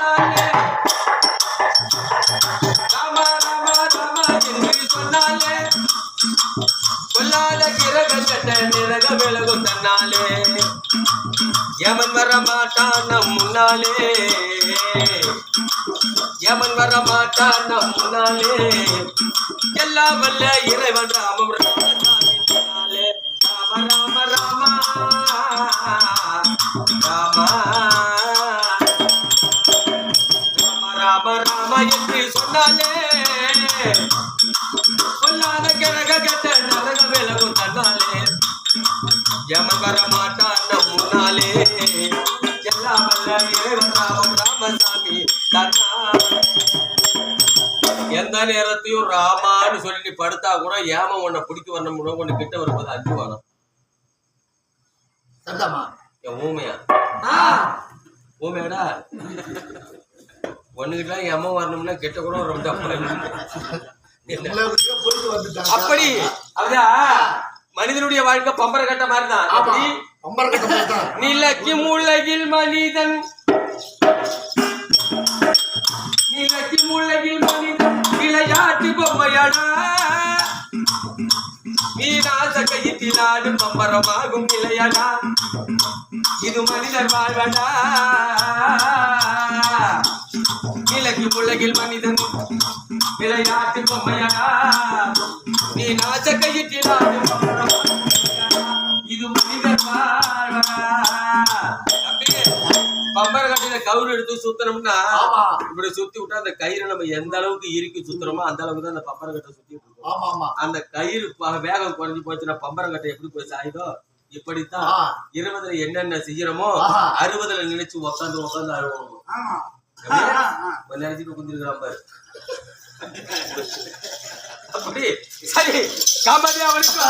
சொன்னாலே ராமா ராமா ராமா என்று சொன்னாலே கொல்லாத கிரக கட்ட நிறக விலகும் தன்னாலே. எவன் வர மாட்டான் நம் முன்னாலே. எவன் வர மாட்டான் நம் முன்னாலே. எல்லாம் வல்ல இறைவன் ராமம் ராம ராம ராமா ராம. ராம என்று சொன்னாலே. கொல்லாத கிழக கெட்ட நரக விலகும் தன்னாலே. யமன் வர மாட்டான் முன்னாலே. எல்லாம் வல்ல இறைவன் ராமம் ராமசாமி எந்த நேரத்தையும் ராமான்னு சொல்லி நீ படுத்தா கூட ஏம உன்னை பிடிக்க வரணும் கூட உன்னை கிட்ட வரும்போது அஞ்சு வரும். சரிதாம்மா என் ஊமையா? ஊமையாடா? ஒண்ணுகிட்ட என் அம்மா வரணும்னா கிட்ட கூட ரொம்ப அப்படி அப்படியா? மனிதனுடைய வாழ்க்கை பம்பர கட்ட மாதிரிதான். ஆமா. அப்படி? அம்பரக்கட்ட பார்த்தா நிலக்கும் உலகில் மனிதன். நிலக்கும் உலகில் மனிதன். விளையாட்டு பொம்மையடா வீணாச ஆடும் பம்பரமாகும் நிலையடா இது மனிதர் வாழ்வடா. நிலக்கும் உலகில் மனிதன் விளையாட்டு பொம்மையடா நீ நாச கையில் ஆடும் பம்பரமாகும் நிலையடா. இது மனிதர் வாழ்வடா அப்படியே பம்பர கட்டில கவுரு எடுத்து சுத்தணும்னா ஆமா. இப்படி சுத்தி விட்டா அந்த கயிறு நம்ம எந்த அளவுக்கு இறுக்கி சுத்துறோமோ அந்த அளவுக்கு தான் அந்த பம்பர கட்டை ஆமா ஆமா. அந்த கயிறு வேகம் குறைஞ்சு போச்சுன்னா பம்பரம் கட்டை எப்படி போய் சாயுதோ? இப்படித்தான் இருபதுல என்னென்ன செய்யறோமோ. அறுபதுல நினைச்சு அழுவோம். ஆமா. கொஞ்ச நேரத்துக்கு குந்திருக்கிறான் பாரு. அப்படி சரி காமெடி அவனுக்கு